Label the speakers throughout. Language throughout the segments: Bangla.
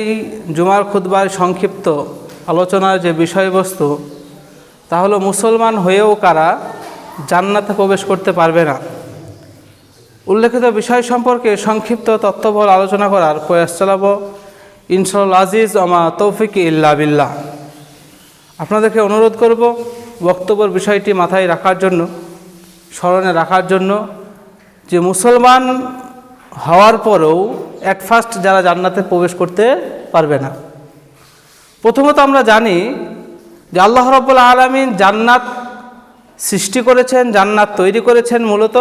Speaker 1: এই জুমার খুতবার সংক্ষিপ্ত আলোচনার যে বিষয়বস্তু, তা হলো মুসলমান হয়েও কারা জান্নাতে প্রবেশ করতে পারবে না। উল্লেখিত বিষয় সম্পর্কে সংক্ষিপ্ত তত্ত্ববল আলোচনা করার প্রয়াস চালাবো ইনশাল আজিজ আমা তৌফিক ইল্লা বিল্লাহ। আপনাদেরকে অনুরোধ করব বক্তব্যের বিষয়টি মাথায় রাখার জন্য, স্মরণে রাখার জন্য যে মুসলমান হওয়ার পরেও অ্যাট ফার্স্ট যারা জান্নাতে প্রবেশ করতে পারবে না। প্রথমত আমরা জানি যে আল্লাহ রব্বুল আলমিন জান্নাত সৃষ্টি করেছেন, জান্নাত তৈরি করেছেন মূলত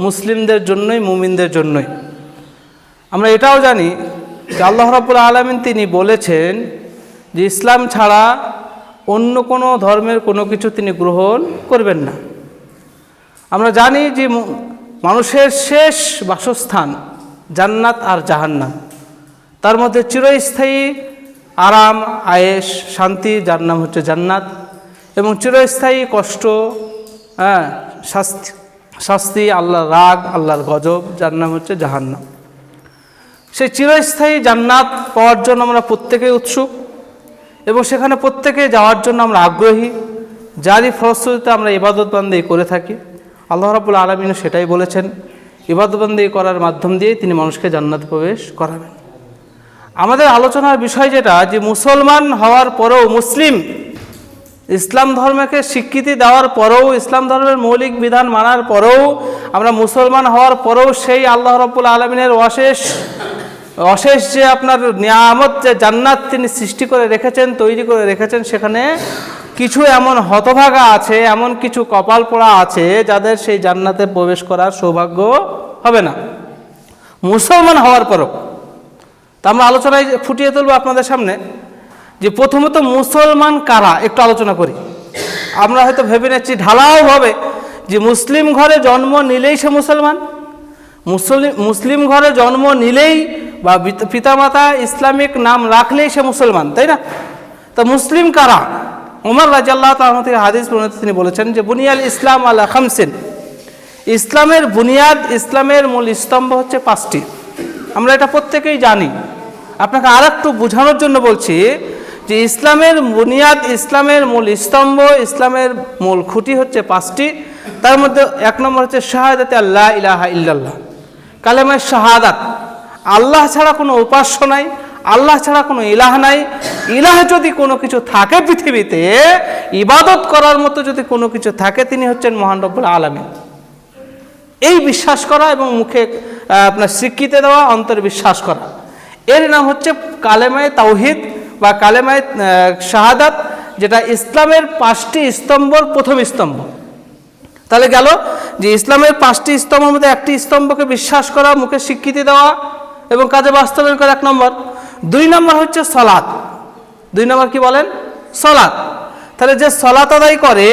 Speaker 1: মুসলিমদের জন্যই, মুমিনদের জন্যই। আমরা এটাও জানি যে আল্লাহ রব্বুল আলমিন তিনি বলেছেন যে ইসলাম ছাড়া অন্য কোনো ধর্মের কোনো কিছু তিনি গ্রহণ করবেন না। আমরা জানি যে মানুষের শেষ বাসস্থান জান্নাত আর জাহান্নাম। তার মধ্যে চিরস্থায়ী আরাম আয়েস শান্তি, যার নাম হচ্ছে জান্নাত এবং চিরস্থায়ী কষ্ট হ্যাঁ শাস্তি শাস্তি, আল্লাহর রাগ, আল্লাহর গজব, যার নাম হচ্ছে জাহান্নাম। সেই চিরস্থায়ী জান্নাত পাওয়ার জন্য আমরা প্রত্যেকেই উৎসুক এবং সেখানে প্রত্যেকে যাওয়ার জন্য আমরা আগ্রহী। যারই ফলশ্রুতিতে আমরা ইবাদতবন্দি করে থাকি। আল্লাহ রাবুল আলমিনও সেটাই বলেছেন, ইবাদতবন্দি করার মাধ্যম দিয়ে তিনি মানুষকে জান্নাত প্রবেশ করাবেন। আমাদের আলোচনার বিষয় যেটা, যে মুসলমান হওয়ার পরেও মুসলিম ইসলাম ধর্মকে স্বীকৃতি দেওয়ার পরেও, ইসলাম ধর্মের মৌলিক বিধান মানার পরেও, আমরা মুসলমান হওয়ার পরেও সেই আল্লাহ রব্বুল আলমিনের অশেষ অশেষ যে আপনার নিয়ামত, যে জান্নাত তিনি সৃষ্টি করে রেখেছেন, তৈরি করে রেখেছেন, সেখানে কিছু এমন হতভাগা আছে, এমন কিছু কপাল পোড়া আছে যাদের সেই জান্নাতে প্রবেশ করার সৌভাগ্য হবে না। মুসলমান হওয়ার পরও, তা আমরা আলোচনায় ফুটিয়ে তুলবো আপনাদের সামনে, যে প্রথমত মুসলমান কারা, একটু আলোচনা করি। আমরা হয়তো ভেবে নিচ্ছি ঢালাওভাবে যে মুসলিম ঘরে জন্ম নিলেই সে মুসলমান মুসলিম মুসলিম ঘরে জন্ম নিলেই বা পিত- পিতামাতা ইসলামিক নাম রাখলেই সে মুসলমান, তাই না? তা মুসলিম কারা? উমর রাজাল্লাহ তাহলে থেকে হাদিস প্রণীত তিনি বলেছেন যে, বুনিয়াল ইসলাম আল খামসিন। ইসলামের বুনিয়াদ, ইসলামের মূল স্তম্ভ হচ্ছে পাঁচটি। আমরা এটা প্রত্যেকেই জানি। আপনাকে আর একটু বোঝানোর জন্য বলছি যে, ইসলামের বুনিয়াদ, ইসলামের মূল স্তম্ভ, ইসলামের মূল খুঁটি হচ্ছে পাঁচটি। তার মধ্যে এক নম্বর হচ্ছে শাহাদাতে আল্লাহ ইলাহা ইল্লাল্লাহ। কালেমায় শাহাদাত। আল্লাহ ছাড়া কোনো উপাস্য নাই। আল্লাহ ছাড়া কোনো ইলাহ নাই। ইলাহ যদি কোনো কিছু থাকে পৃথিবীতে, ইবাদত করার মতো যদি কোনো কিছু থাকে, তিনি হচ্ছেন মহান রব্বুল আলমিন। এই বিশ্বাস করা এবং মুখে আপনার স্বীকৃতি দেওয়া অন্তরে বিশ্বাস করা। এর নাম হচ্ছে কালেমায় তাওহিদ বা কালেমায় শাহাদাত, যেটা ইসলামের পাঁচটি স্তম্ভর প্রথম স্তম্ভ। তাহলে গেল যে ইসলামের পাঁচটি স্তম্ভের মধ্যে একটি স্তম্ভকে বিশ্বাস করা, মুখে স্বীকৃতি দেওয়া এবং কাজে বাস্তবায়ন করা এক নম্বর। দুই নম্বর হচ্ছে সলাৎ। দুই নম্বর কি বলেন? সলাৎ। তাহলে যে সলাত আদায় করে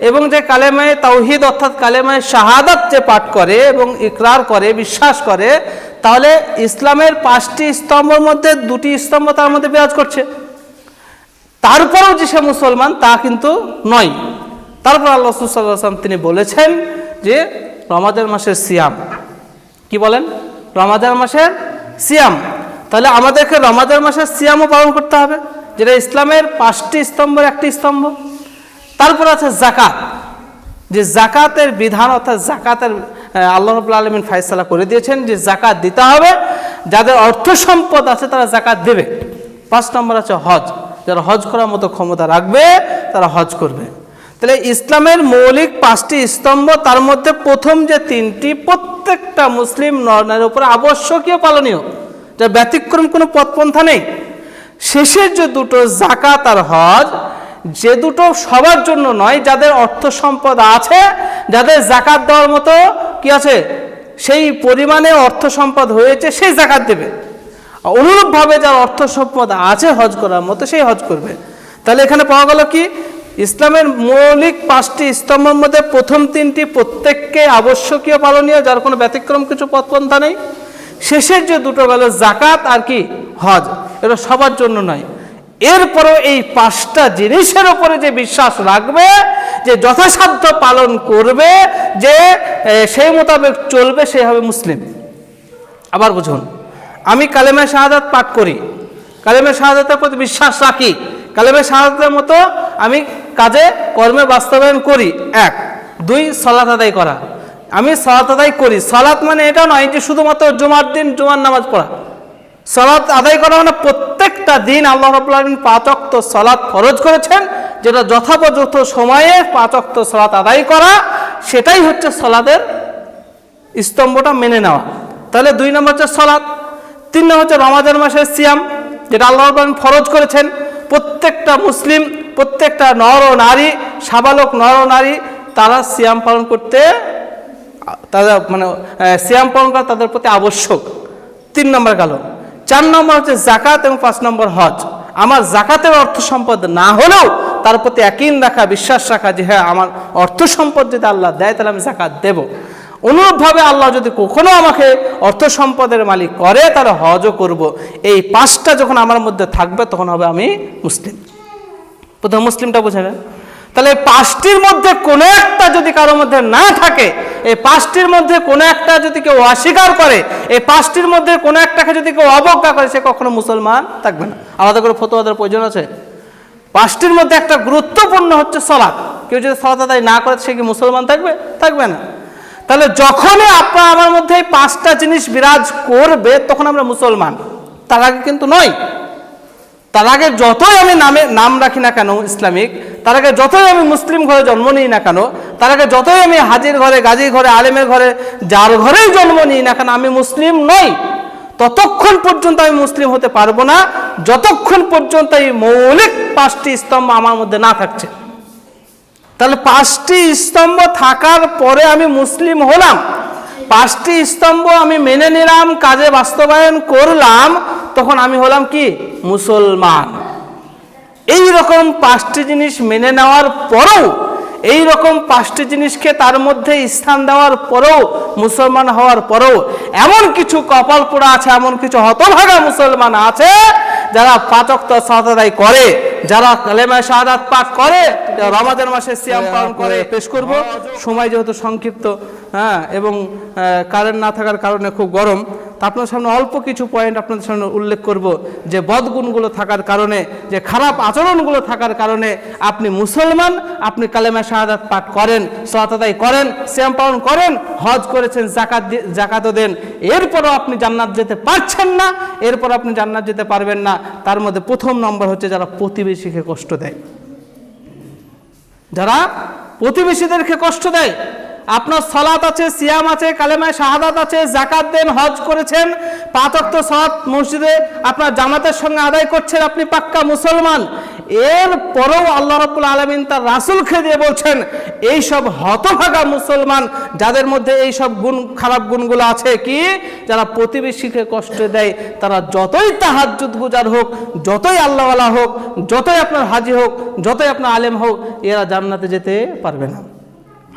Speaker 1: এবং যে কালেমায় তাওহিদ অর্থাৎ কালেমায় শাহাদাত যে পাঠ করে এবং ইকরার করে, বিশ্বাস করে, তাহলে ইসলামের পাঁচটি স্তম্ভের মধ্যে দুটি স্তম্ভ তার মধ্যে বিরাজ করছে। তারপরেও যে সে মুসলমান তা কিন্তু নয়। তারপর আল্লাহ সাল্লাম তিনি বলেছেন যে রমাজান মাসের সিয়াম। কি বলেন? রমাজান মাসের সিয়াম। তাহলে আমাদেরকে রমাজান মাসের সিয়ামও পালন করতে হবে, যেটা ইসলামের পাঁচটি স্তম্ভের একটি স্তম্ভ। তারপর আছে জাকাত যে জাকাতের বিধান অর্থাৎ জাকাতের আল্লাহ রবুল আলমিন ফায়সালা করে দিয়েছেন যে জাকাত দিতে হবে, যাদের অর্থ সম্পদ আছে তারা জাকাত দেবে। পাঁচ নম্বর আছে হজ। যারা হজ করার মতো ক্ষমতা রাখবে, তারা হজ করবে। তাহলে ইসলামের মৌলিক পাঁচটি স্তম্ভ, তার মধ্যে প্রথম যে তিনটি, প্রত্যেকটা মুসলিম নরের উপরে আবশ্যকীয় পালনীয়। যার ব্যতিক্রম কোনো পথপন্থা নেই। শেষের যে দুটো জাকাত আর হজ, যে দুটো সবার জন্য নয়, যাদের অর্থ সম্পদ আছে, যাদের জাকাত দেওয়ার মতো কি আছে, সেই পরিমাণে অর্থ সম্পদ হয়েছে, সেই জাকাত দেবে। অনুরূপভাবে যার অর্থ সম্পদ আছে হজ করার মতো, সেই হজ করবে। তাহলে এখানে পাওয়া গেল কি? ইসলামের মৌলিক পাঁচটি স্তম্ভের মধ্যে প্রথম তিনটি প্রত্যেককে আবশ্যকীয় পালনীয়, যার কোনো ব্যতিক্রম কিছু পথপন্থা নেই। শেষের যে দুটো গেল জাকাত আর কি হজ, এটা সবার জন্য নয়। এরপরেও এই পাঁচটা জিনিসের উপরে যে বিশ্বাস রাখবে, যে যথাসাধ্য পালন করবে, যে সেই মোতাবেক চলবে, সে হবে মুসলিম। আবার বুঝুন, আমি কালেমা শাহাদাত পাঠ করি, কালেমে শাহাদাতের প্রতি বিশ্বাস রাখি, কালেমে শাহাদাতের মতো আমি কাজে, কর্মে বাস্তবায়ন করি, এক। দুই, সলাত আদায় করা। আমি সলাত আদায় করি। সলাত মানে এটা নয় যে শুধুমাত্র জুমার দিন জুমার নামাজ পড়া। সলাৎ আদায় করা মানে প্রত্যেকটা দিন আল্লাহ রাব্বুল আলামিন পাঁচ ওয়াক্ত সলাৎ ফরজ করেছেন, যেটা যথাপযথ সময়ে পাঁচ ওয়াক্ত সলাৎ আদায় করা, সেটাই হচ্ছে সলাদের স্তম্ভটা মেনে নেওয়া। তাহলে দুই নম্বর হচ্ছে সলাৎ তিন নম্বর হচ্ছে রমাজান মাসের সিয়াম, যেটা আল্লাহ রাব্বুল ফরজ করেছেন। প্রত্যেকটা মুসলিম, প্রত্যেকটা নর ও নারী, সাবালক নর ও নারী, তারা সিয়াম পালন করতে তাদের মানে সিয়াম পালন করা তাদের প্রতি আবশ্যক। তিন নম্বর গেল চার নম্বর হচ্ছে জাকাত এবং পাঁচ নম্বর হজ। আমার জাকাতের অর্থ সম্পদ না হলেও তার প্রতি একই রাখা, বিশ্বাস রাখা যে হ্যাঁ আমার অর্থ সম্পদ যদি আল্লাহ দেয়, তাহলে আমি জাকাত দেব। অনুরূপভাবে আল্লাহ যদি কখনো আমাকে অর্থ সম্পদের মালিক করে, তাহলে হজও করব। এই পাঁচটা যখন আমার মধ্যে থাকবে, তখন হবে আমি মুসলিম। প্রথম মুসলিমটা বোঝা গেল তাহলে পাঁচটির মধ্যে কোনো একটা যদি কারোর মধ্যে না থাকে, এই পাঁচটির মধ্যে কোনো একটা যদি কেউ অস্বীকার করে, এই পাঁচটির মধ্যে কোনো একটাকে যদি কেউ অবজ্ঞা করে, সে কখনো মুসলমান থাকবে না। আলাদা করে ফতোয়া দেওয়ার প্রয়োজন আছে? পাঁচটির মধ্যে একটা গুরুত্বপূর্ণ হচ্ছে সলাৎ কেউ যদি সলাৎ আদায় না করে, সে কি মুসলমান থাকবে? থাকবে না। তাহলে যখনই আপনার আমার মধ্যে এই পাঁচটা জিনিস বিরাজ করবে, তখন আমরা মুসলমান। তার আগে কিন্তু নয় তার আগে যতই আমি নামে নাম রাখি না কেন ইসলামিক, তার আগে যতই আমি মুসলিম ঘরে জন্ম নিই না কেন, তার আগে যতই আমি হাজির ঘরে, গাজীর ঘরে, আলেমের ঘরে, যার ঘরেই জন্ম নিই না কেন, আমি মুসলিম নই। ততক্ষণ পর্যন্ত আমি মুসলিম হতে পারব না, যতক্ষণ পর্যন্ত এই মৌলিক পাঁচটি স্তম্ভ আমার মধ্যে না থাকছে। তাহলে পাঁচটি স্তম্ভ থাকার পরে আমি মুসলিম হলাম। পাঁচটি স্তম্ভ আমি মেনে নিলাম, কাজে বাস্তবায়ন করলাম, তখন আমি হলাম কি? মুসলমান। এই রকম পাঁচটি জিনিস মেনে নেওয়ার পরেও এই রকম পাঁচটি জিনিসকে তার মধ্যে স্থান দেওয়ার পরেও, মুসলমান হওয়ার পরেও, এমন কিছু কপাল পোড়া আছে, এমন কিছু হতভাগা মুসলমান আছে, যারা পাচক সাদাই করে। যারা কালেমা শাহাদাত পাঠ করে রমাদান মাসে সিয়াম পালন করে পেশ করব। সময় যেহেতু সংক্ষিপ্ত হ্যাঁ এবং কারেন্ট না থাকার কারণে খুব গরম তা আপনার সামনে অল্প কিছু পয়েন্ট আপনাদের সামনে উল্লেখ করব যে বদগুণগুলো থাকার কারণে যে খারাপ আচরণগুলো থাকার কারণে আপনি মুসলমান আপনি কালেমা শাহাদাত পাঠ করেন সতাদাই করেন শ্যাম পালন করেন হজ করেছেন জাকাত জাকাতও দেন। এরপরও আপনি জান্নাত যেতে পারছেন না এরপর আপনি জান্নাত যেতে পারবেন না। তার মধ্যে প্রথম নম্বর হচ্ছে যারা প্রতিবেশীকে কষ্ট দেয়। যারা প্রতিবেশীদেরকে কষ্ট দেয় আপনার সলাত আছে, সিয়াম আছে, কালেমায় শাহাদাত আছে জাকাত দেন, হজ করেছেন, পাঁচ অক্ত সলাত মসজিদে আপনার জামাতের সঙ্গে আদায় করছেন, আপনি পাক্কা মুসলমান। এর পরেও আল্লাহ রাব্বুল আলমিন তার রাসুলকে দিয়ে বলছেন, এই সব হতভাগা মুসলমান, যাদের মধ্যে এই সব গুণ, খারাপ গুণগুলো আছে কি? যারা প্রতিবেশীকে কষ্ট দেয়, তারা যতই তাহাজ্জুদ গুজার হোক, যতই আল্লাহওয়ালা হোক, যতই আপনার হাজি হোক, যতই আপনার আলেম হোক, এরা জান্নাতে যেতে পারবে না।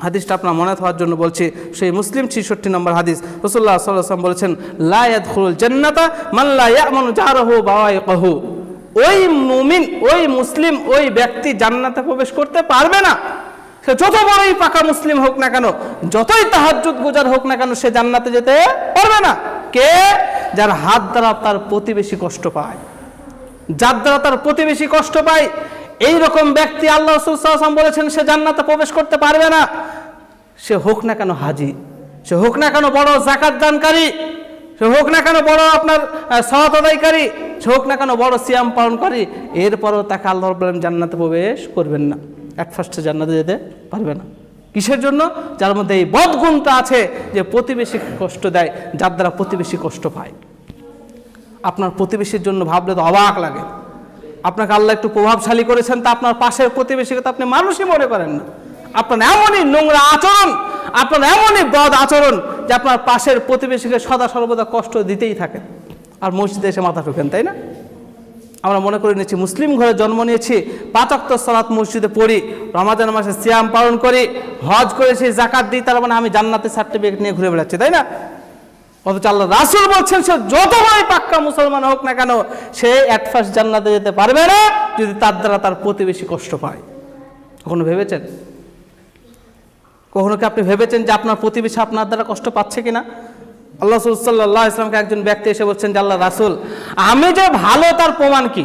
Speaker 1: হাদিসটা আপনার মনে থাকার জন্য বলছি, সেই মুসলিম ছিষট্টি নম্বর হাদিস। রসুল্লাহ সাল্লাম বলেছেন লায়াত খুল জান্নাতা মাল্লা ইয়ামন জারহু বাওয়াইকাহু। ওই মুমিন, ওই মুসলিম, ওই ব্যক্তি জান্নাতে প্রবেশ করতে পারবে না। সে যত বড়ই পাকা মুসলিম হোক না কেন, যতই তাহাজ্জুদ গুজার হোক না কেন, সে জান্নাতে যেতে পারবে না। কে? যার হাত দ্বারা তার প্রতিবেশী কষ্ট পায়। যার দ্বারা তার প্রতিবেশী কষ্ট পায় এই রকম ব্যক্তি আল্লাহ রসুলাম বলেছেন, সে জান্নাতে প্রবেশ করতে পারবে না। সে হোক না কেন হাজি, সে হোক না কেন বড় জাকাত দানকারী, সে হোক না কেন বড় আপনার সহাত আদায়কারী, সে হোক না কেন বড় সিয়াম পালনকারী এরপরও তাকে আল্লাহ বলেন জান্নাতে প্রবেশ করবেন না। এক ফার্স্টে জান্নাতে যেতে পারবে না। কিসের জন্য? যার মধ্যে এই বদগুণটা আছে যে প্রতিবেশী কষ্ট দেয়, যার দ্বারা প্রতিবেশী কষ্ট পায়। আপনার প্রতিবেশীর জন্য ভাবলে তো অবাক লাগে। আপনাকে আল্লাহ একটু প্রভাবশালী করেছেন, তা আপনার পাশের প্রতিবেশীকে তো আপনি মানুষই মনে করেন না। আপনার এমনই নোংরা আচরণ, আপনার এমনই বদ আচরণ যে আপনার পাশের প্রতিবেশীকে সদা সর্বদা কষ্ট দিতেই থাকেন আর মসজিদে এসে মাথা ঠোকেন, তাই না? আমরা মনে করে নিয়েছি মুসলিম ঘরে জন্ম নিয়েছি, পাঁচক্ত সালাত মসজিদে পড়ি, রমাজান মাসে সিয়াম পালন করি, হজ করেছি, জাকাত দিই, তার মানে আমি জান্নাতের সার্টিফিকেট নিয়ে ঘুরে বেড়াচ্ছি, তাই না? অথচ আল্লাহ রাসুল বলছেন, সে যত বড় পাক্কা মুসলমান হোক না কেন, সে অ্যাট ফার্স্ট জান্নাতে যেতে পারবে না, যদি তার দ্বারা তার প্রতিবেশী কষ্ট পায়। কখনো ভেবেছেন? কখনো কি আপনি ভেবেছেন যে আপনার প্রতিবেশী আপনার দ্বারা কষ্ট পাচ্ছে কিনা? আল্লাহ সাল্লাহ ইসলামকে একজন ব্যক্তি এসে বলছেন যে, আল্লাহ রাসুল, আমি যে ভালো তার প্রমাণ কি?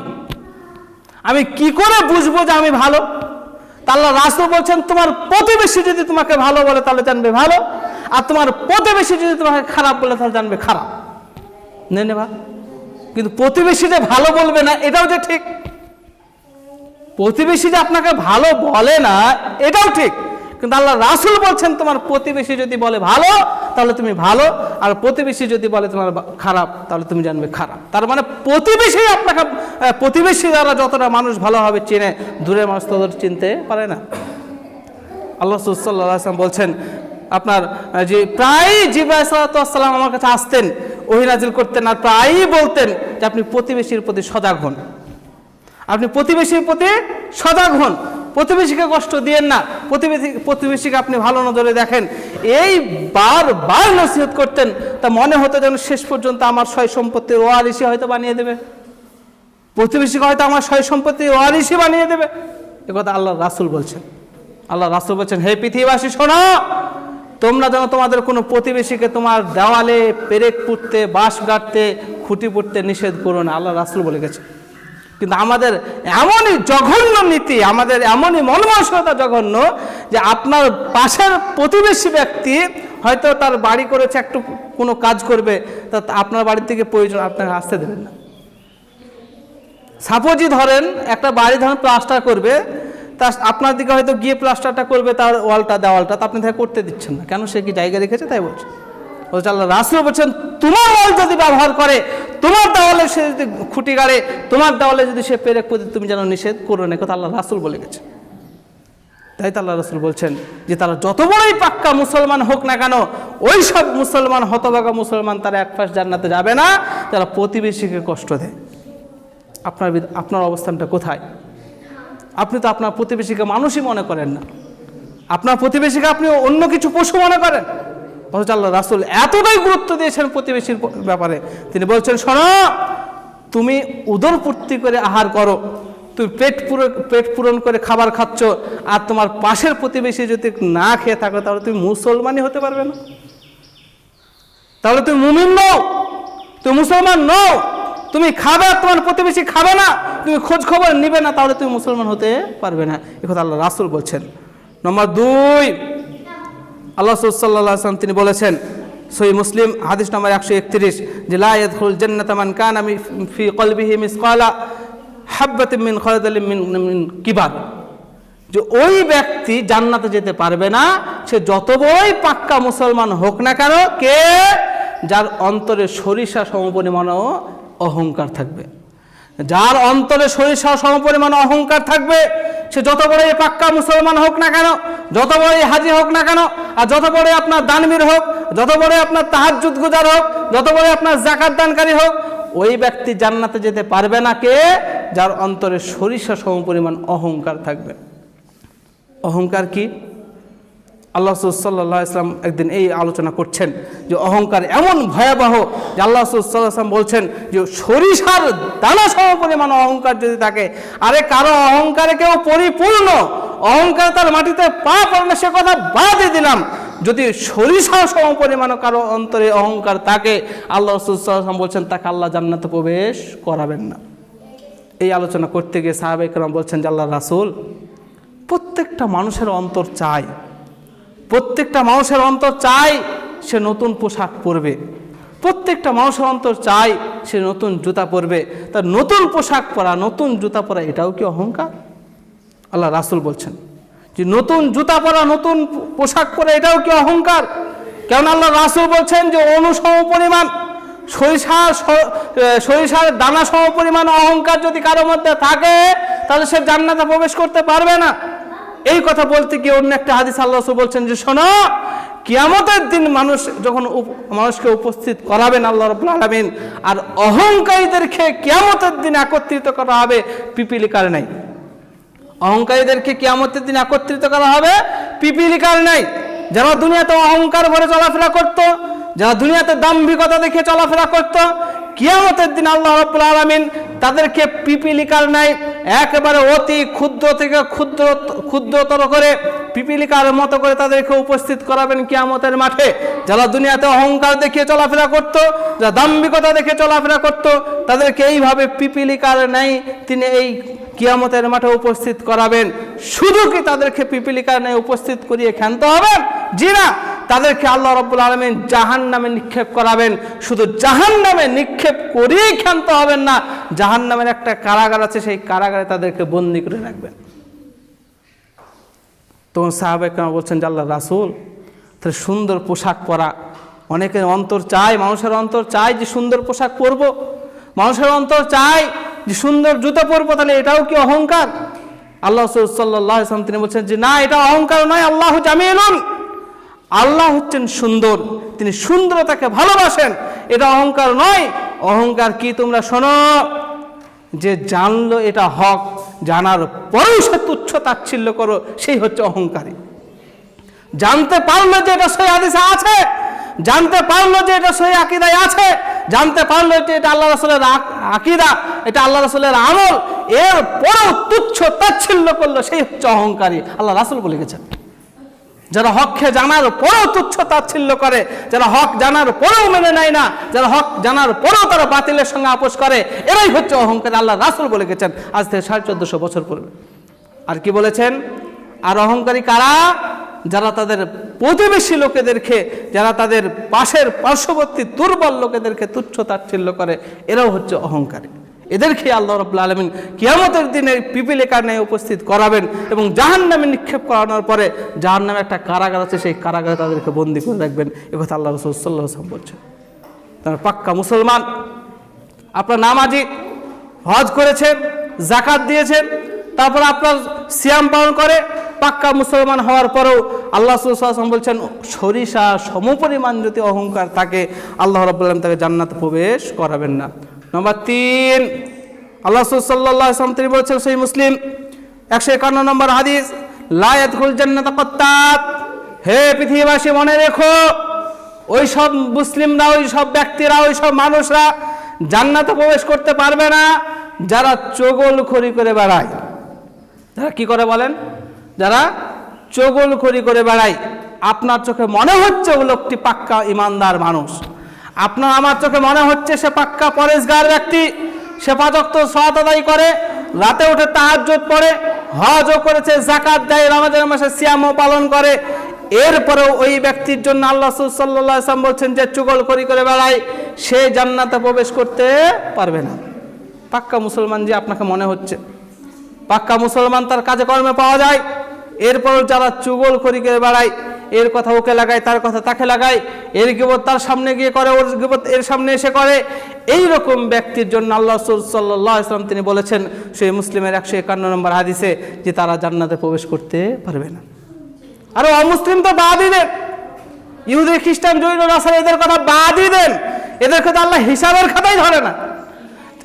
Speaker 1: আমি কি করে বুঝব যে আমি ভালো? আল্লাহ রাসুল বলছেন, তোমার প্রতিবেশী যদি তোমাকে ভালো বলে, তাহলে জানবে ভালো। আর তোমার প্রতিবেশী যদি তোমাকে খারাপ বলে, তাহলে জানবে খারাপ। নে নে ভা কিন্তু প্রতিবেশী যে ভালো বলবে না, এটাও যে ঠিক। প্রতিবেশী যে আপনাকে ভালো বলে না, এটাও ঠিক। কিন্তু আল্লাহ রাসুল বলছেন, তোমার প্রতিবেশী যদি বলে ভালো, তাহলে তুমি ভালো। আর প্রতিবেশী যদি বলে তোমার খারাপ, তাহলে তুমি জানবে খারাপ। তার মানে প্রতিবেশী আপনাকে প্রতিবেশী দ্বারা যতটা মানুষ ভালোভাবে চেনে। দূরে মানুষ তত চিনতে পারে না। আল্লাহ সাল্লাহ আসলাম বলছেন আপনার যে প্রায়ই সাল্লাম আমার কাছে আসতেন ওহিনাজিল করতেন আর প্রায়ই বলতেন যে আপনি প্রতিবেশীর প্রতি সজাগ হন। আপনি প্রতিবেশীর প্রতি সজাগ হন। প্রতিবেশীকে কষ্ট দিয়েন না। প্রতিবেশী, প্রতিবেশীকে আপনি ভালো নজরে দেখেন। এই বার বার নসিহত করতেন, তা মনে হতো যেন শেষ পর্যন্ত আমার সয় সম্পত্তির ওয়ারিসি হয়তো বানিয়ে দেবে। প্রতিবেশীকে হয়তো আমার সয় সম্পত্তি ওয়ারিসি বানিয়ে দেবে। এ কথা আল্লাহ রাসুল বলছেন। আল্লাহ রাসুল বলছেন, হে পৃথিবীবাসী, শোনো তোমরা যেন তোমাদের কোনো প্রতিবেশীকে তোমার দেওয়ালে পেরেক পুঁততে, বাঁশ গাঁটতে, খুঁটি পুঁততে নিষেধ করো না। আল্লাহ রাসুল বলে গেছে। কিন্তু আমাদের এমনই জঘন্য নীতি, আমাদের এমনই মনমানসিকতা জঘন্য যে আপনার পাশের প্রতিবেশী ব্যক্তি হয়তো তার বাড়ি করেছে, একটু কোনো কাজ করবে, তা আপনার বাড়ি থেকে প্রয়োজন, আপনাকে আসতে দেবেন না। সাপোজই ধরেন, একটা বাড়ি ধরেন প্লাস্টার করবে তা আপনার দিকে হয়তো গিয়ে প্লাস্টারটা করবে তার ওয়ালটা, দেওয়ালটা, তা আপনি তাকে করতে দিচ্ছেন না। কেন? সে কি জায়গা রেখেছে তাই বলছে। বলছে আল্লাহ, রাসুল বলছেন, তোমার ওয়াল যদি ব্যবহার করে, তোমার দেওয়ালে সে যদি খুঁটি গাড়ে, তোমার দেওয়ালে যদি সে পেরেক পুঁতে, তুমি যেন নিষেধ করো না। কথা আল্লাহ রাসুল বলে গেছে। তাই তো আল্লাহ রসুল বলছেন যে, তারা যত বড়ই পাক্কা মুসলমান হোক না কেন, ওই সব মুসলমান, হতভাগা মুসলমান তারা এক পাশ জান্নাতে যাবে না। যারা প্রতিবেশীকে কষ্ট দেয়। আপনার আপনার অবস্থানটা কোথায়? আপনি তো আপনার প্রতিবেশীকে মানুষই মনে করেন না। আপনার প্রতিবেশীকে আপনি অন্য কিছু পশু মনে করেন। অথচ আল্লাহ রাসুল এতটাই গুরুত্ব দিয়েছেন প্রতিবেশীর ব্যাপারে। তিনি বলছেন, শোনো, তুমি উদরপূর্তি করে আহার করো। তুমি পেট পুরো, পেট পূরণ করে খাবার খাচ্ছ। আর তোমার পাশের প্রতিবেশী যদি না খেয়ে থাকো, তাহলে তুমি মুসলমানই হতে পারবে না। তাহলে তুমি মুমিন নও। তুমি মুসলমান নও। তুমি খাবে তোমার প্রতিবেশী খাবে না। তুমি খোঁজ খবর নিবে না, তাহলে তুমি মুসলমান হতে পারবে না। কথা আল্লাহ রাসুল বলছেন। নম্বর দুই, আল্লাহ সাল্লাহ আসলাম তিনি বলেছেন সই মুসলিম, হাদিস নম্বর একশো একত্রিশ, যে লাইয়াদুল জান্নাতামান কান আমি ফি কলবিহি মিসকালা হাব্বাতিম মিন খরদালিম মিন কিবার যে ওই ব্যক্তি জান্নাতে যেতে পারবে না, সে যত বই পাক্কা মুসলমান হোক না কেন, কে? যার অন্তরে সরিষা সমপরিমাণও অহংকার থাকবে। যার অন্তরে সরিষা সমপরিমাণ অহংকার থাকবে, সে যত বড়ই পাক্কা মুসলমান হোক না কেন, যত বড়ই হাজি হোক না কেন, আর যত বড়ই আপনার দানবীর হোক, যত বড়ই আপনার তাহাজুদ গুজার হোক, যত বড়ই আপনার জাকাত দানকারী হোক, ওই ব্যক্তি জান্নাতে যেতে পারবে না কে? যার অন্তরে সরিষা সমপরিমাণ অহংকার থাকবে। অহংকার কি? আল্লাহ সাল্লাহ ইসলাম একদিন এই আলোচনা করছেন যে অহংকার এমন ভয়াবহ যে আল্লাহ সাল্লাহ ইসলাম বলছেন যে সরিষার দানা সম পরিমাণ অহংকার যদি থাকে, আরে কারও অহংকারে কেউ পরিপূর্ণ, অহংকার তার মাটিতে পা পড়ে সে কথা বাদই দিলাম। যদি সরিষা সম পরিমাণ কারও অন্তরে অহংকার থাকে, আল্লাহ সাল্লাম বলছেন, তাকে আল্লাহ জান্নাতে প্রবেশ করাবেন না। এই আলোচনা করতে গিয়ে সাহাবেকরাম বলছেন যে আল্লাহ রাসুল, প্রত্যেকটা মানুষের অন্তর চায় প্রত্যেকটা মানুষের অন্তর চায় সে নতুন পোশাক পরবে। প্রত্যেকটা মানুষের অন্তর চায় সে নতুন জুতা পরবে। তার নতুন পোশাক পরা নতুন জুতা পরা এটাও কি অহংকার? আল্লাহ রাসুল বলছেন যে নতুন জুতা পরা নতুন পোশাক পরা এটাও কি অহংকার? কেন আল্লাহ রাসুল বলছেন যে অনুসম পরিমাণ সরিষা স- এ, সরিষার দানা সম পরিমাণ অহংকার যদি কারও মধ্যে থাকে তাহলে সে জান্নাতে প্রবেশ করতে পারবে না। এই কথা বলতে গিয়ে অন্য একটা হাদিস আল্লাহ বলছেন যে, শোনো, কিয়ামতের দিন মানুষ যখন মানুষকে উপস্থিত করাবেন আল্লাহ রবুল আলমিন, আর অহংকারীদেরকে কিয়ামতের দিন একত্রিত করা হবে পিপিলিকার নাই। অহংকারীদেরকে কিয়ামতের দিন একত্রিত করা হবে পিপিলিকার নাই। যারা দুনিয়াতে অহংকার ভরে চলাফেরা করত যারা দুনিয়াতে দাম্ভিকতা দেখে চলাফেরা করত, কিয়ামতের দিন আল্লাহ রব্বুল আলমিন তাদেরকে পিপিলিকার নাই একেবারে অতি ক্ষুদ্র থেকে ক্ষুদ্র, ক্ষুদ্রতর করে পিপিলিকার মতো করে তাদেরকে উপস্থিত করাবেন কিয়ামতের মাঠে। যারা দুনিয়াতে অহংকার দেখিয়ে চলাফেরা করত, যারা দাম্ভিকতা দেখে চলাফেরা করত, তাদেরকে এইভাবে পিপিলিকার নেই তিনি এই কিয়ামতের মাঠে উপস্থিত করাবেন। শুধু কি তাদেরকে পিপিলিকার নেই উপস্থিত করিয়ে ক্ষান্ত হবেন? জি না। তাদেরকে আল্লাহ রব্বুল আলমিন জাহান নামে নিক্ষেপ করাবেন। শুধু জাহান নামে নিক্ষেপ করেই ক্ষান্ত হবেন না জাহান নামের একটা কারাগার আছে, সেই কারাগারে তাদেরকে বন্দি করে রাখবেন। তখন সাহাবে কেন বলছেন যে আল্লাহ রাসুল, তাহলে সুন্দর পোশাক পরা। অনেকের অন্তর চায়, মানুষের অন্তর চায় যে, সুন্দর পোশাক পরব। মানুষের অন্তর চায় যে, সুন্দর জুতো পরবো, তাহলে এটাও কি অহংকার? আল্লাহ সাল্লাহ তিনি বলছেন যে, না, এটা অহংকার নয়, আল্লাহ জামিলুন। আল্লাহ হচ্ছেন সুন্দর, তিনি সুন্দরতাকে ভালোবাসেন। এটা অহংকার নয়, অহংকার কি তোমরা শোনো? যে জানলো এটা হক, জানার পরেও সে তুচ্ছ তাচ্ছিল্য করো, সেই হচ্ছে অহংকারী। জানতে পারল যে এটা সই আদিসে আছে, জানতে পারল যে এটা সই আকিদায় আছে, জানতে পারল যে এটা আল্লাহ রসুলের আকিদা, এটা আল্লাহ রসুলের আমল, এর পরেও তুচ্ছ তাচ্ছিল্য করল, সেই হচ্ছে অহংকারী। আল্লাহ রাসুল বলে গেছেন। যারা হককে জানার পরেও তুচ্ছ তাচ্ছিল্য করে, যারা হক জানার পরেও মেনে নেয় না, যারা হক জানার পরেও তারা বাতিলের সঙ্গে আপোষ করে, এরাই হচ্ছে অহংকার, আল্লাহ রাসুল বলে গেছেন, আজ থেকে সাড়ে চোদ্দশো বছর পূর্বে। আর কি বলেছেন? আর অহংকারী কারা? যারা তাদের প্রতিবেশী লোকেদেরকে, যারা তাদের পাশের পার্শ্ববর্তী দুর্বল লোকেদেরকে তুচ্ছ তাচ্ছিল্য করে, এরাও হচ্ছে অহংকারী। এদেরকে আল্লাহ রব্লা আলমিন কিয়ামতের দিনে পিপিলিকার নেয় উপস্থিত করাবেন এবং জাহান নামে নিক্ষেপ করানোর পরে জাহান নামে একটা কারাগার আছে, সেই কারাগারে তাদেরকে বন্দি করে রাখবেন। এ কথা আল্লাহ রসুল সাল্লাহ বলছেন। তার পাক্কা মুসলমান, আপনার নামাজি হজ করেছেন জাকাত দিয়েছেন, তারপর আপনার সিয়াম পালন করে পাক্কা মুসলমান হওয়ার পরেও আল্লাহ সুলসাম বলছেন, সরিষা সমপরিমাণ যদি অহংকার থাকে, আল্লাহ রব্লাম তাকে জান্নাতে প্রবেশ করাবেন না। নম্বর তিন, আল্লাহ সাল্লাহ আসলাম তিনি বলছেন সেই মুসলিম, একশো একান্ন নম্বর হাদিস লায়াত জান্নাত কত্তাত। হে পৃথিবীবাসী, মনে রেখো ওই সব মুসলিমরা ওই সব ব্যক্তিরা ওই সব মানুষরা জান্নাতে প্রবেশ করতে পারবে না, যারা চগল খড়ি করে বেড়ায়। যারা কি করে বলেন? যারা চগল খড়ি করে বেড়ায়। আপনার চোখে মনে হচ্ছে ও লোকটি পাক্কা ইমানদার মানুষ। আপনার, আমার চোখে মনে হচ্ছে সে পাক্কা পরেশগার ব্যক্তি। সে পাচক সৎ আদায় করে, রাতে উঠে তাহাজ্জত পড়ে, হজও করেছে জাকাত দেয়, রমাজান মাসে সিয়ামও পালন করে। এরপরেও ওই ব্যক্তির জন্য আল্লাহ সাল্লাহ আসলাম বলছেন যে, চুগল করি করে বেড়ায়, সে জান্নাতে প্রবেশ করতে পারবে না। পাক্কা মুসলমান যে আপনাকে মনে হচ্ছে। পাক্কা মুসলমান তার কাজে কর্মে পাওয়া যায়। এরপরও যারা চুগল করি করে বেড়ায় এর কথা ওকে লাগায়, তার কথা তাকে লাগায়। এর গিবত তার সামনে গিয়ে করে, ওর গিবত এর সামনে এসে করে। এই রকম ব্যক্তির জন্য আল্লাহ সাল্লাহ ইসলাম তিনি বলেছেন সেই মুসলিমের একশো একান্ন নম্বর হাদিসে, যে তারা জান্নাতে প্রবেশ করতে পারবে না। আর অমুসলিম তো বাদই দেন। ইহুদি, খ্রিস্টান, জৈন, নাসার, এদের কথা বাদই দেন। এদের কথা আল্লাহ হিসাবের খাতাই ধরে না।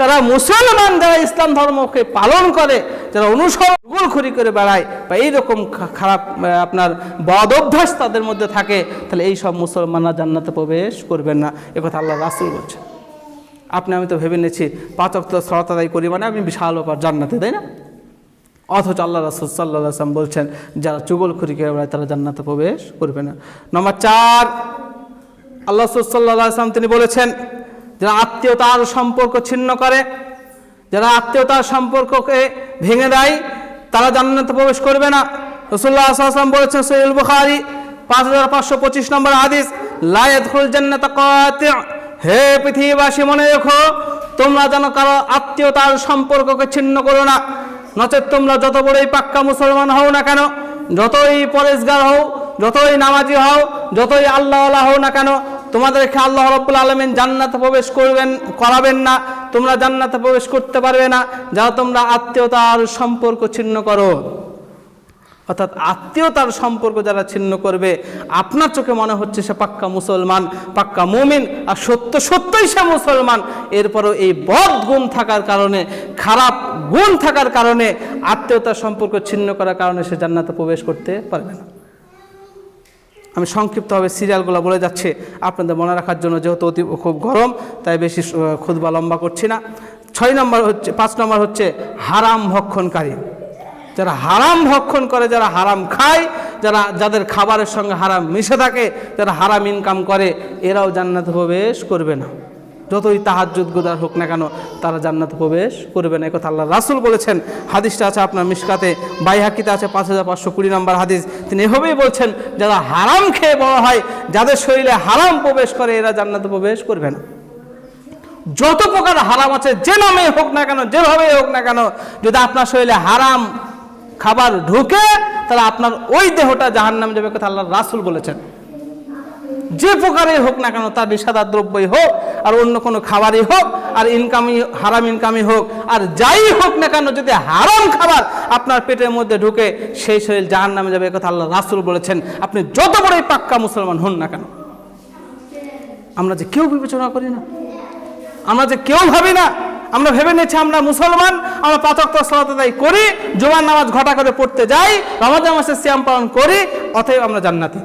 Speaker 1: যারা মুসলমান যারা ইসলাম ধর্মকে পালন করে, যারা অনুসরণ খুরি করে বেড়ায়, বা এইরকম খারাপ আপনার বদ অভ্যাস তাদের মধ্যে থাকে, তাহলে এই সব মুসলমানরা জান্নাতে প্রবেশ করবেন না। একথা আল্লাহ রাসুল বলছে আপনি, আমি তো ভেবে নিয়েছি, পাঁচ অক্ত সরতাদাই করি মানে আপনি বিশাল ব্যাপার জান্নাতে, তাই না? অথচ আল্লাহ রাসুল সাল্লাহ আসলাম বলছেন, যারা চুগল খুরি করে বেড়ায়, তারা জান্নাতে প্রবেশ করবে না। নম্বর চার, আল্লাহ সাল্লাহ আসলাম তিনি বলেছেন যারা আত্মীয়তার সম্পর্ক ছিন্ন করে, যারা আত্মীয়তার সম্পর্ককে ভেঙে দেয়, তারা জান্নাতে প্রবেশ করবে না। রসুল্লাহ আসলাম বলেছেন সৈল বুখারি, পাঁচ হাজার পাঁচশো পঁচিশ নম্বর আদিস লায়ত খুল জান্নাত হে পৃথিবীবাসী, মনে রেখো, তোমরা যেন কারও আত্মীয়তার সম্পর্ককে ছিন্ন করো না, নচেত তোমরা যত বড়ই পাক্কা মুসলমান হও না কেন, যতই পরেশগার হও, যতই নামাজি হও, যতই আল্লাহ হও না কেন তোমাদেরকে আল্লাহ রব্বুল আলমিন জান্নাতে প্রবেশ করবেন, করাবেন না। তোমরা জান্নাতে প্রবেশ করতে পারবে না। যা তোমরা আত্মীয়তার সম্পর্ক ছিন্ন করো। অর্থাৎ আত্মীয়তার সম্পর্ক যারা ছিন্ন করবে, আপনার চোখে মনে হচ্ছে সে পাক্কা মুসলমান, পাক্কা মুমিন, আর সত্য সত্যই সে মুসলমান। এরপরও এই বদ গুণ থাকার কারণে, খারাপ গুণ থাকার কারণে, আত্মীয়তার সম্পর্ক ছিন্ন করার কারণে সে জান্নাতে প্রবেশ করতে পারবে না। আমি সংক্ষিপ্তভাবে সিরিয়ালগুলো বলে যাচ্ছে। আপনাদের মনে রাখার জন্য যেহেতু অতি খুব গরম, তাই বেশি খুদবা লম্বা করছি না। ছয় নম্বর হচ্ছে, পাঁচ নম্বর হচ্ছে হারাম ভক্ষণকারী। যারা হারাম ভক্ষণ করে, যারা হারাম খায়, যারা, যাদের খাবারের সঙ্গে হারাম মিশে থাকে, যারা হারাম ইনকাম করে, এরাও জান্নাতে প্রবেশ করবে না। যতই তাহাজ্জুদ গুদার হোক না কেন, তারা জান্নাতে প্রবেশ করবে না। একথা আল্লাহ রাসুল বলেছেন। হাদিসটা আছে আপনার মিসকাতে বাইহাকিতে আছে পাঁচ হাজার পাঁচশো কুড়ি নম্বর হাদিস। তিনি এভাবেই বলছেন, যারা হারাম খেয়ে বড় হয়, যাদের শরীরে হারাম প্রবেশ করে, এরা জান্নাতে প্রবেশ করবে না। যত প্রকার হারাম আছে, যে নামে হোক না কেন যেভাবে হোক না কেন, যদি আপনার শরীরে হারাম খাবার ঢুকে, তাহলে আপনার ওই দেহটা জাহান নামে যাবে কথা আল্লাহ রাসুল বলেছেন। যে প্রকারে হোক না কেন, তার নিষাদার দ্রব্যই হোক, আর অন্য কোনো খাবারই হোক, আর ইনকামই হারাম ইনকামই হোক, আর যাই হোক না কেন, যদি হারাম খাবার আপনার পেটের মধ্যে ঢুকে, সেই শরীর জাহান নামে যাবে কথা আল্লাহ রাসুল বলেছেন। আপনি যত বড়ই পাক্কা মুসলমান হন না কেন, আমরা যে কেউ বিবেচনা করি না, আমরা যে কেউ ভাবি না, আমরা ভেবে নিচ্ছি আমরা মুসলমান, আমরা পাচক সালাতাই করি, জুমার নামাজ ঘটা করে পড়তে যাই, রমাজান মাসের শ্যাম পালন করি, অতএব আমরা জান্নাতি।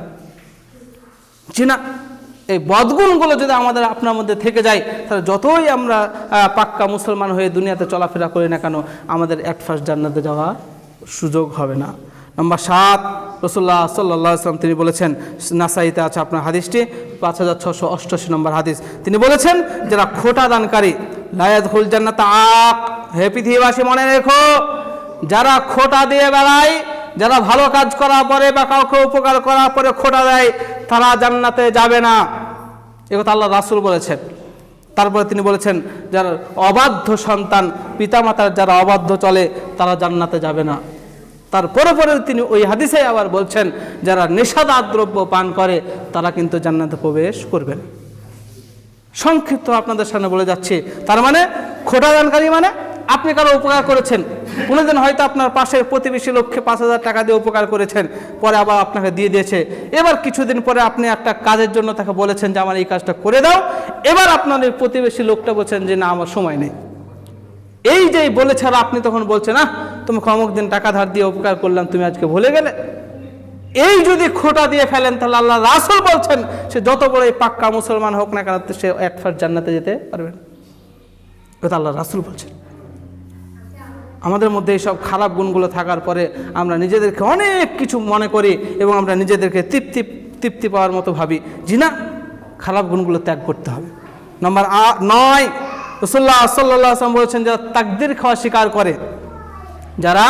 Speaker 1: জি না এই বদগুণগুলো যদি আমাদের আপনার মধ্যে থেকে যায়, তাহলে যতই আমরা পাক্কা মুসলমান হয়ে দুনিয়াতে চলাফেরা করি না কেন, আমাদের এক ফার্স্ট জান্নাতে যাওয়ার সুযোগ হবে না। নম্বর সাত রসুল্লাহ সাল্লাহ আসলাম তিনি বলেছেন, নাসাইতে আছে আপনার হাদিসটি, পাঁচ হাজার ছশো অষ্টআশি নম্বর হাদিস। তিনি বলেছেন, যারা খোটা দানকারী লায়াত হুল জান্নাত, আক, হে পৃথিবীবাসী মনে রেখো, যারা খোটা দিয়ে বেড়ায়, যারা ভালো কাজ করার পরে বা কাউকে উপকার করার পরে খোটা দেয় তারা জান্নাতে যাবে না। একথা আল্লাহ রাসুল বলেছেন। তারপরে তিনি বলেছেন, যারা অবাধ্য সন্তান, পিতামাতার যারা অবাধ্য চলে, তারা জান্নাতে যাবে না। তারপরে পরে তিনি ওই হাদিসে আবার বলছেন, যারা নেশাদার দ্রব্য পান করে, তারা কিন্তু জান্নাতে প্রবেশ করবেন সংক্ষিপ্ত আপনাদের সামনে বলে যাচ্ছি। তার মানে খোটা দানকারী মানে আপনি কারও উপকার করেছেন? কোনোদিন হয়তো আপনার পাশের প্রতিবেশী লক্ষ্যে পাঁচ হাজার টাকা দিয়ে উপকার করেছেন, পরে আবার আপনাকে দিয়ে দিয়েছে। এবার কিছুদিন পরে আপনি একটা কাজের জন্য তাকে বলেছেন যে, আমার এই কাজটা করে দাও। এবার আপনার এই প্রতিবেশী লোকটা বলছেন যে, না, আমার সময় নেই। এই যে বলেছে, আর আপনি তখন বলছেন না তুমি অমুক দিন টাকা ধার দিয়ে উপকার করলাম, তুমি আজকে ভুলে গেলে। এই যদি খোটা দিয়ে ফেলেন, তাহলে আল্লাহ রাসুল বলছেন, সে যত বড় এই পাক্কা মুসলমান হোক না কেন সে এক জান্নাতে যেতে পারবেন এটা আল্লাহ রাসুল বলছেন। আমাদের মধ্যে এইসব খারাপ গুণগুলো থাকার পরে আমরা নিজেদেরকে অনেক কিছু মনে করি এবং আমরা নিজেদেরকে তৃপ্তি তৃপ্তি পাওয়ার মতো ভাবি। জি না, খারাপ গুণগুলো ত্যাগ করতে হবে। নম্বর নয় রসুল্লাহ সাল্লাহ আসলাম বলেছেন, যারা তাকদির খাওয়া স্বীকার করে, যারা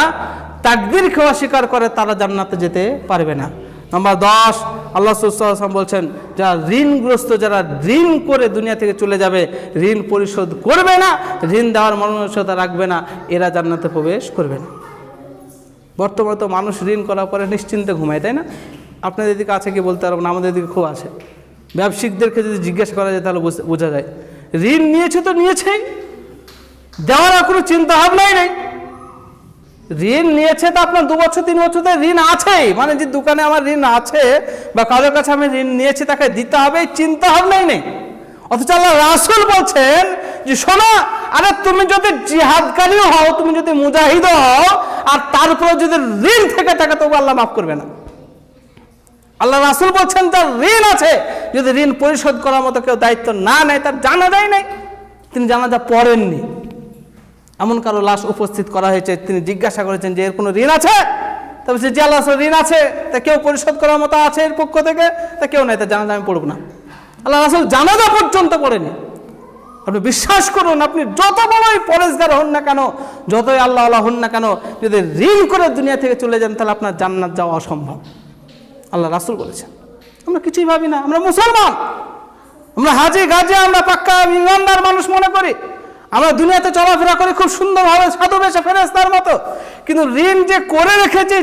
Speaker 1: তাকদির খাওয়া স্বীকার করে, তারা জান্নাতে যেতে পারবে না। নম্বর দশ আল্লাহ সুসাম বলছেন, যারা ঋণগ্রস্ত, যারা ঋণ করে দুনিয়া থেকে চলে যাবে, ঋণ পরিশোধ করবে না, ঋণ দেওয়ার মনসতা রাখবে না, এরা জান্নাতে প্রবেশ করবে না। বর্তমানে তো মানুষ ঋণ করার পরে নিশ্চিন্তে ঘুমায়, তাই না? আপনাদের দিকে আছে কি বলতে পারব না? আমাদের দিকে খুব আছে। ব্যবসায়িকদেরকে যদি জিজ্ঞেস করা যায়, তাহলে বুঝ- বোঝা যায়। ঋণ নিয়েছে তো নিয়েছেই। দেওয়ার কোনো চিন্তা ভাবনাই নেই। ঋণ নিয়েছে তো আপনার দু বছর, তিন বছর তো ঋণ আছেই। মানে যে দোকানে আমার ঋণ আছে বা কারোর কাছে আমি ঋণ নিয়েছি তাকে দিতে হবে চিন্তা ভাবনাই নেই। অথচ আল্লাহ রাসুল বলছেন যে, শোনো, আরে তুমি যদি জিহাদকারীও হও, তুমি যদি মুজাহিদ হও, আর তারপরে যদি ঋণ থেকে থাকে, তবু আল্লাহ মাফ করবে না। আল্লাহ রাসুল বলছেন, তার ঋণ আছে, যদি ঋণ পরিশোধ করার মতো কেউ দায়িত্ব না নেয়, তার জানা যায় নাই। তিনি জানাজা পড়েননি। এমন কারও লাশ উপস্থিত করা হয়েছে, তিনি জিজ্ঞাসা করেছেন যে এর কোনো ঋণ আছে? তবে সে যে আল্লাহ ঋণ আছে, তা কেউ পরিশোধ করার মতো আছে এর পক্ষ থেকে? তা কেউ নাই, তা জানাজা আমি পড়ব না। আল্লাহ রাসুল জানাজা পর্যন্ত পড়েনি। আপনি বিশ্বাস করুন, আপনি যত বড়ই পরেশগার হন না কেন, যতই আল্লাহ আল্লাহ হন না কেন, যদি ঋণ করে দুনিয়া থেকে চলে যান, তাহলে আপনার জান্নাত যাওয়া অসম্ভব। আল্লাহ রাসুল বলেছেন, আমরা কিছুই ভাবি না, আমরা মুসলমান। আমরা হাজি, গাজি, আমরা পাক্কা ইমানদার মানুষ মনে করি। আমরা দুনিয়াতে চলাফেরা করি, খুব সুন্দরভাবে সাধু বেশে ফেরেস্তার মতো। কিন্তু ঋণ যে করে রেখেছে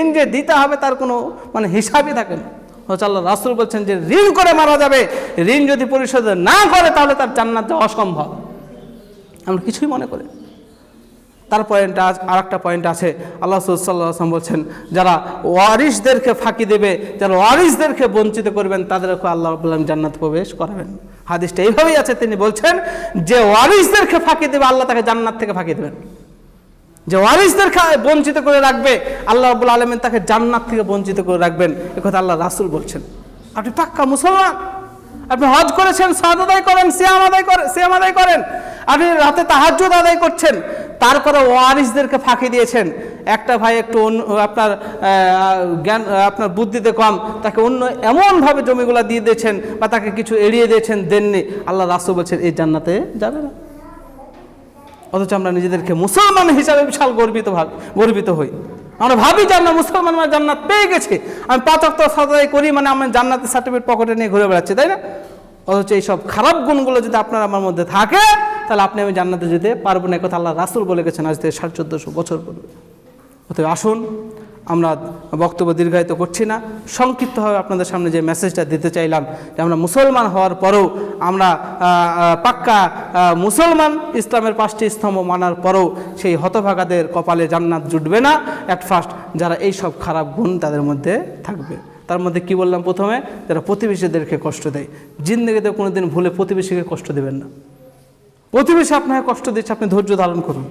Speaker 1: ঋণ যে- দিতে হবে, তার কোনো মানে হিসাবই থাকে না। আল্লাহ রাসুল বলছেন যে ঋণ করে মারা যাবে, ঋণ যদি পরিশোধ না করে, তাহলে তার জান্নাত অসম্ভব। আমরা কিছুই মনে করি। তার পয়েন্ট আর একটা পয়েন্ট আছে। আল্লাহ সাল্লাম বলছেন, যারা ওয়ারিসদেরকে ফাঁকি দেবে, যারা ওয়ারিসদেরকে বঞ্চিত করবেন, তাদেরকে আল্লাহ বললাম জান্নাত প্রবেশ করাবেন। হাদিসটা এইভাবেই আছে, তিনি বলছেন, যে ওয়ারিসদেরকে ফাঁকি দেবে, আল্লাহ তাকে জান্নাত থেকে ফাঁকি দেবেন। যে ওয়ারিসদের বঞ্চিত করে রাখবে, আল্লাহ আবুল আলমেন তাকে জান্নাত থেকে বঞ্চিত করে রাখবেন। একথা আল্লাহ রাসুল বলছেন। আপনি পাক্কা মুসলমান? আপনি হজ করেছেন, সাদ আদায় করেন, সিয়াম আদায় করেন সিয়াম আদায় করেন। আপনি রাতে তাহাজ্জুদ আদায় করছেন তারপরে ওয়ারিসদেরকে ফাঁকি দিয়েছেন। একটা ভাই একটু আপনার জ্ঞান, আপনার বুদ্ধিতে কম, তাকে অন্য এমনভাবে জমিগুলো দিয়ে দিয়েছেন বা তাকে কিছু এড়িয়ে দিয়েছেন, দেননি। আল্লাহ রাসু বলছেন, এই জান্নাতে যাবে না। অথচ আমরা নিজেদেরকে মুসলমান হিসাবে বিশাল গর্বিত ভাব- গর্বিত হই। আমরা ভাবি যে আমরা মুসলমান মানে জান্নাত পেয়ে গেছে। আমি পাঁচ তো সাদাই করি মানে আমি জান্নাতের সার্টিফিকেট পকেটে নিয়ে ঘুরে বেড়াচ্ছি, তাই না? অথচ এই সব খারাপ গুণগুলো যদি আপনার আমার মধ্যে থাকে, তাহলে আপনি আমি জান্নাতে যেতে পারব না। কথা আল্লাহ রাসুল বলে গেছেন আজ থেকে সাড়ে চোদ্দোশো বছর পূর্বে। অতএব আসুন আমরা বক্তব্য দীর্ঘায়িত করছি না। সংক্ষিপ্তভাবে আপনাদের সামনে যে মেসেজটা দিতে চাইলাম, যে আমরা মুসলমান হওয়ার পরেও আমরা পাক্কা মুসলমান ইসলামের পাঁচটি স্তম্ভ মানার পরেও সেই হতভাগাদের কপালে জান্নাত জুটবে না। অ্যাট ফার্স্ট যারা এই সব খারাপ গুণ তাদের মধ্যে থাকবে। তার মধ্যে কি বললাম প্রথমে? যারা প্রতিবেশীদেরকে কষ্ট দেয়। জিন্দগিতে কোনোদিন ভুলে প্রতিবেশীকে কষ্ট দেবেন না। প্রতিবেশী আপনাকে কষ্ট দিচ্ছে, আপনি ধৈর্য ধারণ করুন।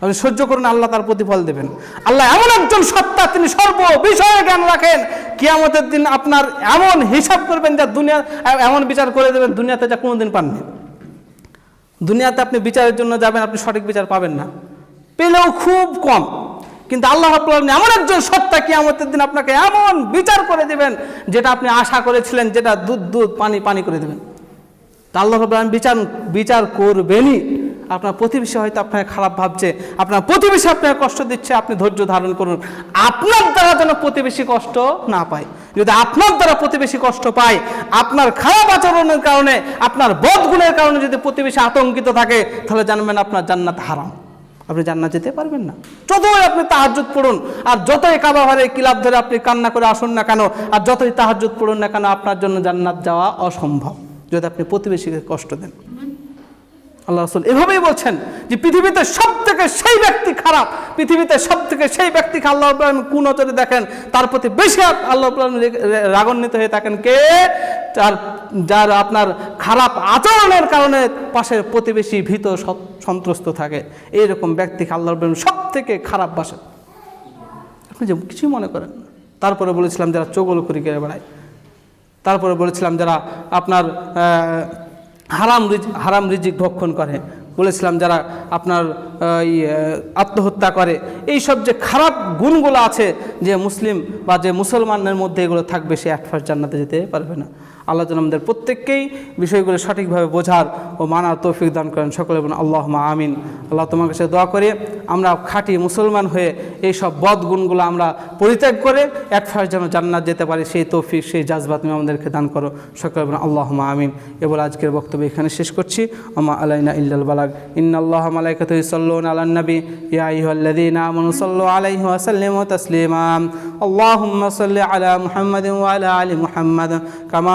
Speaker 1: আপনি সহ্য করুন, আল্লাহ তার প্রতিফল দেবেন। আল্লাহ এমন একজন সত্তা, তিনি সর্ব বিষয়ে জ্ঞান রাখেন। কিয়ামতের দিন আপনার এমন হিসাব করবেন যা দুনিয়া, এমন বিচার করে দেবেন দুনিয়াতে যা কোনোদিন পাননি। দুনিয়াতে আপনি বিচারের জন্য যাবেন, আপনি সঠিক বিচার পাবেন না। পেলেও খুব কম। কিন্তু আল্লাহ আলামিন এমন একজন সত্তা কিয়ামতের দিন আপনাকে এমন বিচার করে দেবেন, যেটা আপনি আশা করেছিলেন, যেটা দুধ দুধ, পানি পানি করে দেবেন। তা আল্লাহ আলামিন বিচার বিচার করবেনই। আপনার প্রতিবেশী হয়তো আপনাকে খারাপ ভাবছে, আপনার প্রতিবেশী আপনাকে কষ্ট দিচ্ছে, আপনি ধৈর্য ধারণ করুন। আপনার দ্বারা যেন প্রতিবেশী কষ্ট না পায়। যদি আপনার দ্বারা প্রতিবেশী কষ্ট পায়, আপনার খারাপ আচরণের কারণে, আপনার বদগুণের কারণে যদি প্রতিবেশী আতঙ্কিত থাকে, তাহলে জানবেন আপনার জান্নাত হারাম। আপনি জান্নাত যেতে পারবেন না। যতই আপনি তাহাজ্জুদ পড়ুন, আর যতই কাবা ঘরে কিলাপ ধরে আপনি কান্না করে আসুন না কেন, আর যতই তাহাজ্জুদ পড়ুন না কেন, আপনার জন্য জান্নাত যাওয়া অসম্ভব। যদি আপনি প্রতিবেশীকে কষ্ট দেন। আল্লাহ রসুল এভাবেই বলছেন যে পৃথিবীতে সব থেকে সেই ব্যক্তি খারাপ, পৃথিবীতে সব থেকে সেই ব্যক্তিকে আল্লাহ কোন নজরে দেখেন, তার প্রতি বেশি আল্লাহ রাগান্বিত হয়ে থাকেন। কে? তার যার আপনার খারাপ আচরণের কারণে পাশের প্রতিবেশী ভীত সন্ত্রস্ত থাকে। এইরকম ব্যক্তিকে আল্লাহ সব থেকে খারাপ বাসে। আপনি যে কিছুই মনে করেন তারপরে বলেছিলাম যারা চোগল করি করে বেড়ায়। তারপরে বলেছিলাম যারা আপনার হারাম হারাম রিজিক ভক্ষণ করে। বলেছিলাম যারা আপনার এই আত্মহত্যা করে এই সব যে খারাপ গুণগুলো আছে যে মুসলিম বা যে মুসলমানের মধ্যে এগুলো থাকবে, সে এক ফার্স্ট জান্নাতে যেতে পারবে না। আল্লাহ যেন আমাদের প্রত্যেককেই বিষয়গুলো সঠিকভাবে বোঝার ও মানার তৌফিক দান করেন। সকলে এবং আল্লাহ মা আমিন। আল্লাহ তোমার কাছে দোয়া করে, আমরা খাঁটি মুসলমান হয়ে এই সব বদগুণগুলো আমরা পরিত্যাগ করে এক ফার্স্ট যেন জান্নাত যেতে পারি, সেই তৌফিক, সেই জাজবা তুমি আমাদেরকে দান করো। সকলে এবং আল্লাহ মা আমিন। এবার আজকের বক্তব্য এখানে শেষ করছি। আমা আলাইনা ইল্লাল বালাক ইন্নাল্লাহ আল্লাহ মালাইকাত ইসল্লুন আলান নবী। ইয়া আইহাল্লাযীনা আমানু সাল্লু আলাইহি ওয়া সাল্লিমু তাসলিমা। আল্লাহুম্মা সাল্লি আলা মুহাম্মাদিন ওয়া আলা আলি মুহাম্মাদ। কামা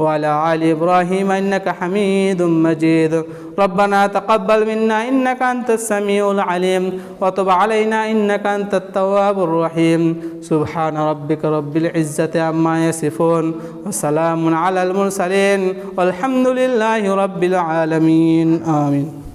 Speaker 1: وعلى آل إبراهيم إنك حميد مجيد. ربنا تقبل منا إنك أنت السميع العليم. وتب علينا إنك أنت التواب الرحيم. سبحان ربك رب العزة عما يصفون. وسلام على المرسلين. والحمد لله رب العالمين. آمين.